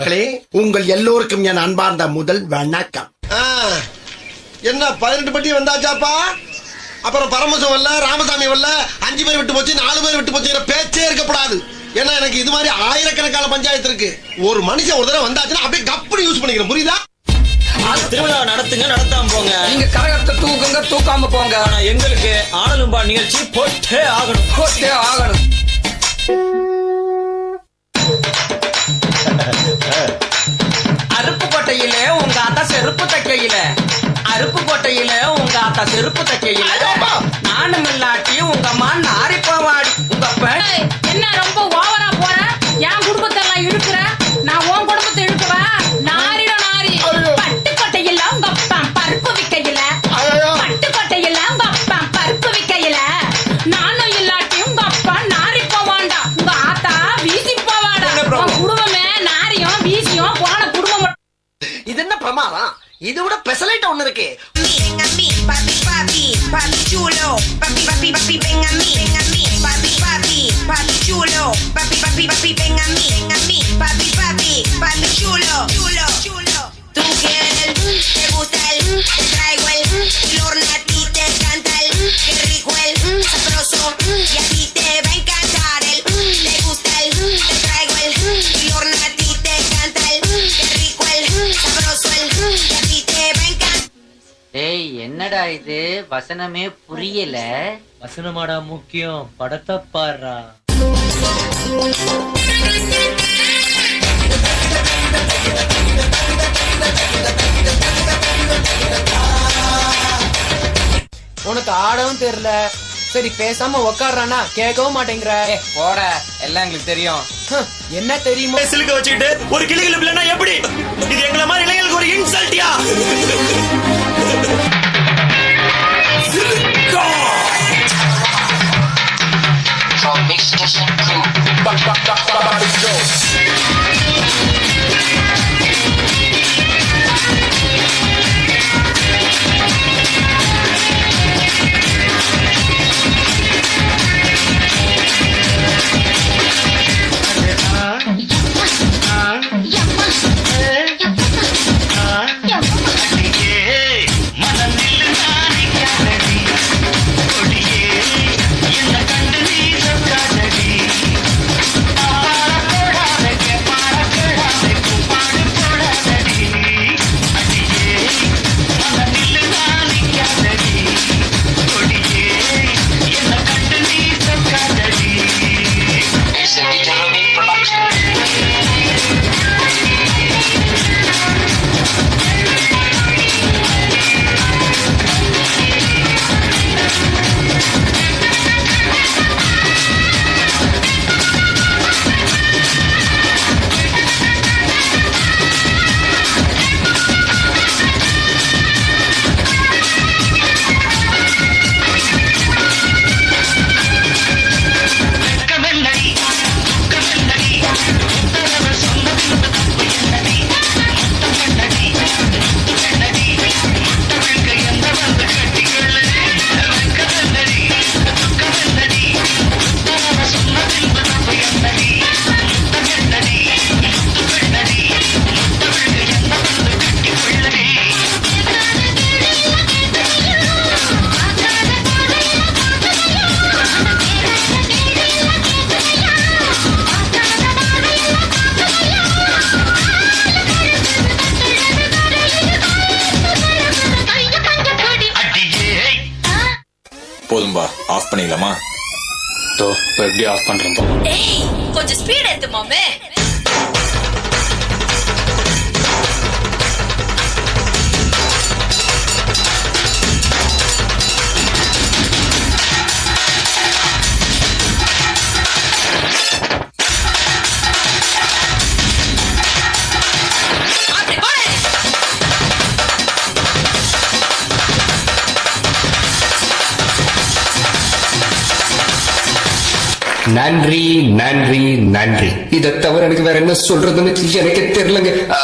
மக்களே உங்கள் எல்லோருக்கும் என் அன்பார்ந்த முதல் வணக்கம். என்ன பதினெட்டு பட்டி வந்தாச்சாப்பா? அப்புறம் பரமசம் வரல ராமசாமி வரல அஞ்சு பேர் விட்டு போச்சு நாலு பேர் விட்டு போச்சு பேச்சே இருக்கக்கூடாது. ஏன்னா எனக்கு இது மாதிரி ஆயிரக்கணக்கான பஞ்சாயத்து இருக்கு. ஒரு மனுஷன் ஒரு தடவை வந்தாச்சுன்னா அப்படியே கப்படி யூஸ் பண்ணிக்கிறேன் புரியுதா? திருவிழா நடத்துங்க நடத்தாம போங்க. நீங்க கரகத்தை தூக்குங்க தூக்காம போங்க. ஆனா எங்களுக்கு ஆடலும்பா நிகழ்ச்சி போட்டே ஆகணும். போட்டே ஆகணும். அருப்புக்கோட்டையில உங்க அத்தா செருப்பு தைக்கையில நானும் இல்லாட்டி உங்க அம்மா நாரி போவாடி உங்க என்ன ரொம்ப ஓவரா போற? என் குடும்பத்தை எல்லாம் இழுக்கிற? நான் உன் குடும்பத்தை இழுக்கவா? நாரிட நாரி. பட்டுக்கோட்டையில உங்க அப்பா பருப்பு விக்கையில. பட்டுக்கோட்டையில உங்க அப்பா பருப்பு விக்கையில. நானும் இல்லாட்டி உங்க அப்பா நாரி போவாண்டா உங்க ஆத்தா வீசி போவாடா? உன் குடும்பமே நாரியும் வீசியும் போன குடும்பம் இது என்ன பிரமாதம்? இது விட பெசலைட் ஒண்ணு இருக்கு. A mí, papi, papi, papi chulo. Papi, papi, papi, ven a mí, ven a mí, papi, papi, papi chulo. Papi, papi, papi, ven a mí, ven a mí, papi, papi, papi chulo, chulo, chulo. Tú quieres, te gusta el, te traigo el, என்னடா இது? வசனமே புரியல. வசனமாடா முக்கியம். படத்தை பாடுறா. உனக்கு ஆடவும் தெரியல. சரி பேசாம உக்காடுறானா கேட்கவும் மாட்டேங்கிற. போட. எல்லாம் எங்களுக்கு தெரியும். என்ன தெரியுமோ? சிலுக்க வச்சுக்கிட்டு ஒரு கிளிகள் எப்படி? இது எங்களை மாதிரி இளைஞர்களுக்கு ஒரு இன்சல்ட்டியா போதும்பா. ஆஃப் பண்ணிடலாமா? தோ இப்போ எப்படி ஆஃப் பண்றோம் ஏய் கொஞ்சம் ஸ்பீட் எடுத்து மாமே. நன்றி நன்றி நன்றி. இதை தவிர எனக்கு வேற என்ன சொல்றதுன்னு எனக்கு தெரியலங்க.